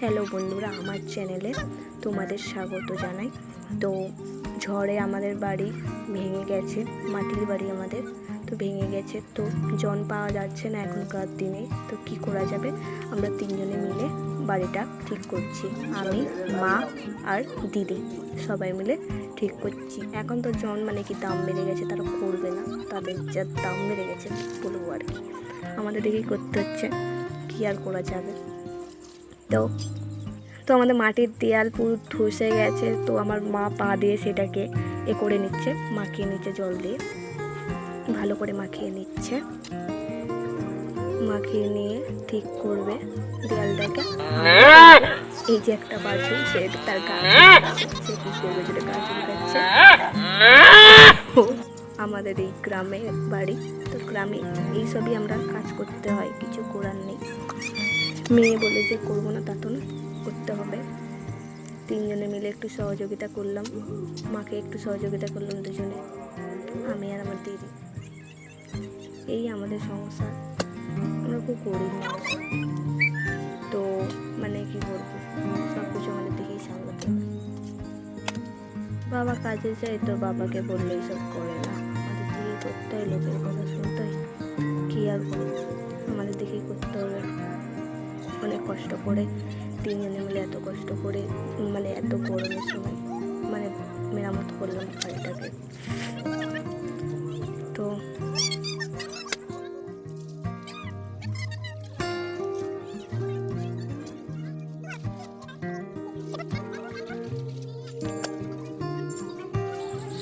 Hello বন্ধুরা, আমার চ্যানেলে তোমাদের স্বাগত জানাই। তো ঝড়ে আমাদের বাড়ি ভেঙে গেছে, মাটির বাড়ি আমাদের, তো ভেঙে গেছে। তো জন পাওয়া যাচ্ছে না এখনকার দিনে, তো কি করা যাবে? আমরা তিনজনে মিলে বাড়িটা ঠিক করছি। আমি, মা আর দিদি, সবাই মিলে ঠিক করছি। এখন তো জন মানে কি দাম বেড়ে গেছে, তারা করবে না। তাদের যা দাম বেড়ে গেছে, বলব আর কি। আমাদের দেখেই করতে হচ্ছে, কি আর করা যাবে? তো তো আমাদের মাটির দেয়াল পুরো ধসে গেছে, তো আমার মা পা দিয়ে সেটাকে এ করে নিচ্ছে, মাখিয়ে নিচ্ছে জল দিয়ে। ভালো করে মাখিয়ে নিচ্ছে। মাখিয়ে নিয়ে ঠিক করবে দেয়ালটাকে। এই যে একটা বাছু সে তার গাছ করবে যেটা গাছ আমাদের এই গ্রামে বাড়ি, তো গ্রামে এইসবই আমরা কাজ করতে হয়, কিছু করার নেই। মেয়ে বলে যে করব না তা তো না, করতে হবে। তিনজনে মিলে একটু সহযোগিতা করলাম, মাকে একটু সহযোগিতা করলাম দুজনে, আমি আর আমার দিদি। এই আমাদের সংসার, আমরা খুব গরিব মানুষ। তো মানে কি বলব সব কিছু আমাদের দিকেই সামলাতে হবে। বাবা কাজে যায় তো বাবাকে বললেই সব করে না। আমাদের দিকেই করতে হয়, লোকের কথা শুনতে হয়। কী আর করব? আমাদের দিকেই করতে হবে। অনেক কষ্ট করে, তিনজনে মিলে এত কষ্ট করে মানে এত গরমের সময় মানে মেরামত করলাম বাড়িটাকে। তো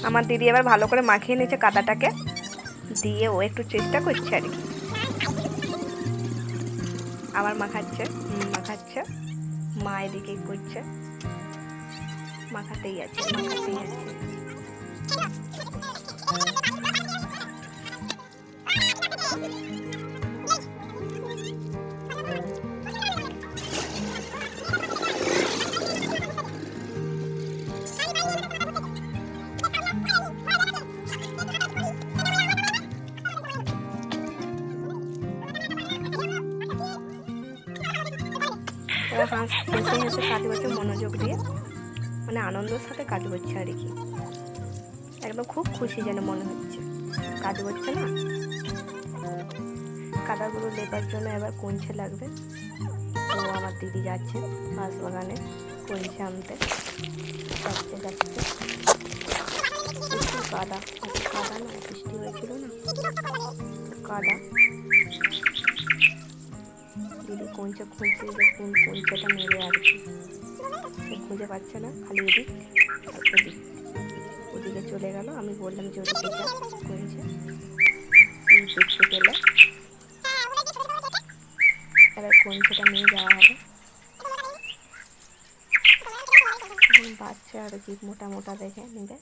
আমার দিদি এবার ভালো করে মাখিয়ে নিয়েছে কাদাটাকে, দিয়ে ও একটু চেষ্টা করছে আর কি। আবার মাখাচ্ছে মাখাচ্ছে মা এদিকে করছে মাখাতেই আছে মাখাতেই আছে। এরা হাঁস হেসে হেসে কাজ করছে মনোযোগ দিয়ে। মানে আনন্দের সাথে কাজ করছে আর কি। একদম খুব খুশি যেন মনে হচ্ছে। কাজ করছে না? কাদাগুলো লেবার জন্য এবার কঞ্চে লাগবে। তো আমার দিদি যাচ্ছে বাঁশ বাগানে কঞ্চে আনতে। যাচ্ছে যাচ্ছে। কাদা কাদা না, বৃষ্টি হয়েছিল না? কাদা। দিদি কোনটা খুঁজছে যে কোন কোনটাটা নেবে আর কি। সে খুঁজে পাচ্ছে না, খালি এদিক আর ওদিক। ওদিকে চলে গেল, আমি বললাম যে ওদিকে যা করেছে দেখতে গেলে এবার কোনটা নিয়ে যাওয়া হবে। বাচ্চা আর কি, মোটা মোটা দেখে নেবে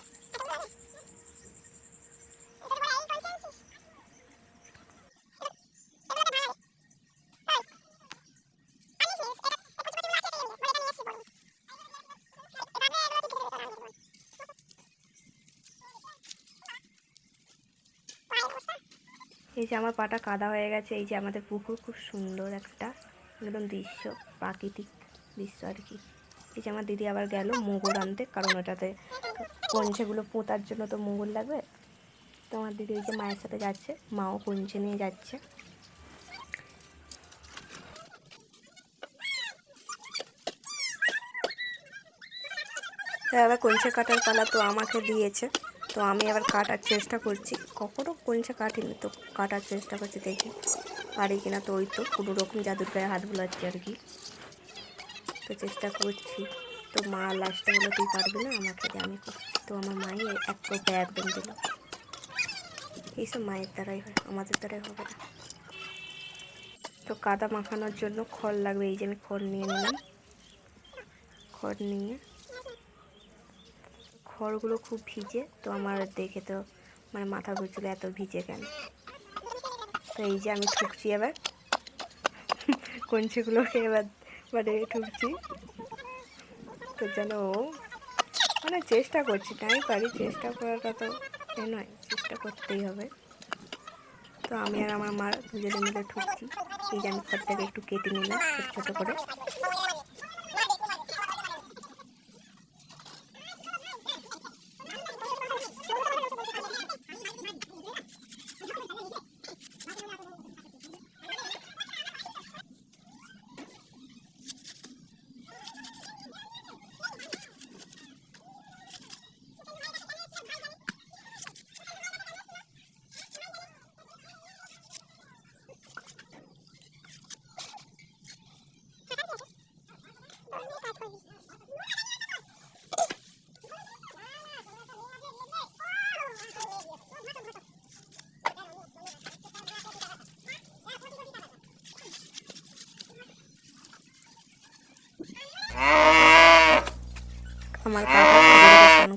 এই যে আমার পাটা কাদা হয়ে গেছে, এই যে আমাদের পুকুর খুব সুন্দর একটা, একদম দৃশ্য, প্রাকৃতিক দৃশ্য আর কি। এই যে আমার দিদি আবার গেল মুগুর আনতে, কারণ ওটাতে কঞ্চেগুলো পোঁতার জন্য তো মুগুর লাগবে। তো আমার দিদি এই যে মায়ের সাথে যাচ্ছে, মাও কঞ্চে নিয়ে যাচ্ছে। এবার কঞ্চে কাটার পালা তো আমাকে দিয়েছে। তো আমি আবার কাটার চেষ্টা করছি। কখনো কঞ্চে কাটিনি তো কাটার চেষ্টা করছি দেখি পারি কিনা তো ওই তো কোনো রকম জাদুর গায়ে হাত বোলাচ্ছি আর কি। তো চেষ্টা করছি। তো মা লাস্টে বলে তুই পারবি না আমাকে আমি তো আমার মাই এক কোপে একদম দিল। এইসব মায়ের দ্বারাই হয়, আমাদের দ্বারাই হবে না। তো কাদা মাখানোর জন্য খড় লাগবে, এই যে আমি খড় নিয়ে নিলাম। খড় নিয়ে খড়গুলো খুব ভিজে, তো আমার দেখে তো মানে মাথা ঘুরছিল এত ভিজে কেন? তো এই যে আমি ঠুকছি এবার কঞ্চিগুলোকে এবার মানে ঠুকছি। তো যেন মানে চেষ্টা করছি, তাই পারি চেষ্টা করাটা তো এ নয়, চেষ্টা করতেই হবে। তো আমি আর আমার মা দুজনে মিলে ঠুকছি। এই যে আমি খড়টাকে একটু কেটে নিলাম ছোটো করে। আমার কাকা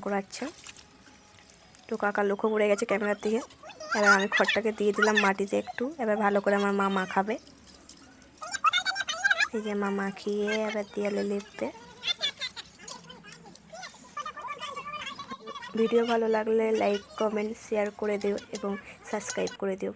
করাচ্ছে। তো কাকা লক্ষ্য করে গেছে ক্যামেরার দিকে। এবার আমি খড়টাকে দিয়ে দিলাম মাটিতে একটু। এবার ভালো করে আমার মা মাখাবে এই যে মা মাখিয়ে এবার দেয়ালে লিপবে ভিডিও ভালো লাগলে লাইক কমেন্ট শেয়ার করে দিও এবং সাবস্ক্রাইব করে দিও